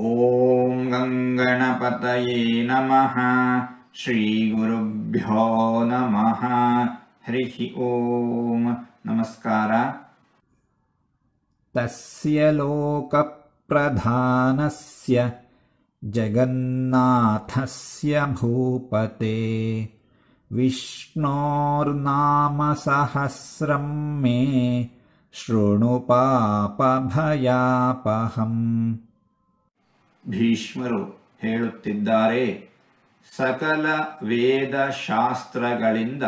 ॐ गङ्गणपतये नमः। श्रीगुरुभ्यो नमः। हरिः ॐ नमस्कार। तस्य लोकप्रधानस्य जगन्नाथस्य भूपते विष्णोर्नामसहस्रं मे शृणु शृणुपापभयापहम् ಭೀಷ್ಮರು ಹೇಳುತ್ತಿದ್ದಾರೆ. ಸಕಲ ವೇದ ಶಾಸ್ತ್ರಗಳಿಂದ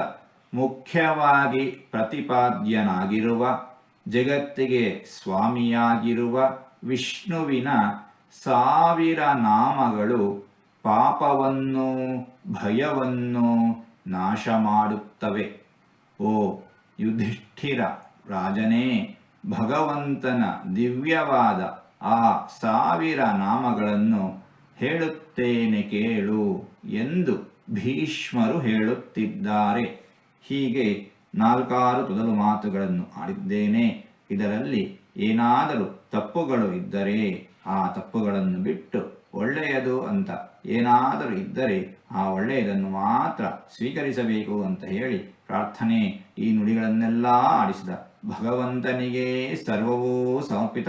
ಮುಖ್ಯವಾಗಿ ಪ್ರತಿಪಾದ್ಯನಾಗಿರುವ, ಜಗತ್ತಿಗೆ ಸ್ವಾಮಿಯಾಗಿರುವ ವಿಷ್ಣುವಿನ ಸಾವಿರ ನಾಮಗಳು ಪಾಪವನ್ನು ಭಯವನ್ನು ನಾಶ ಮಾಡುತ್ತವೆ ಓ ಯುಧಿಷ್ಠಿರ, ರಾಜನೇ, ಭಗವಂತನ ದಿವ್ಯವಾದ ಆ ಸಾವಿರ ನಾಮಗಳನ್ನು ಹೇಳುತ್ತೇನೆ ಕೇಳು ಎಂದು ಭೀಷ್ಮರು ಹೇಳುತ್ತಿದ್ದಾರೆ. ಹೀಗೆ ನಾಲ್ಕಾರು ತೊದಲು ಮಾತುಗಳನ್ನು ಆಡಿದ್ದೇನೆ. ಇದರಲ್ಲಿ ಏನಾದರೂ ತಪ್ಪುಗಳು ಇದ್ದರೆ ಆ ತಪ್ಪುಗಳನ್ನು ಬಿಟ್ಟು ಒಳ್ಳೆಯದು ಅಂತ ಏನಾದರೂ ಇದ್ದರೆ ಆ ಒಳ್ಳೆಯದನ್ನು ಮಾತ್ರ ಸ್ವೀಕರಿಸಬೇಕು ಅಂತ ಹೇಳಿ ಪ್ರಾರ್ಥನೆ ಈ ನುಡಿಗಳನ್ನೆಲ್ಲ ಆಡಿಸಿದ ಭಗವಂತನಿಗೆ ಸರ್ವವೂ ಸಮರ್ಪಿತ.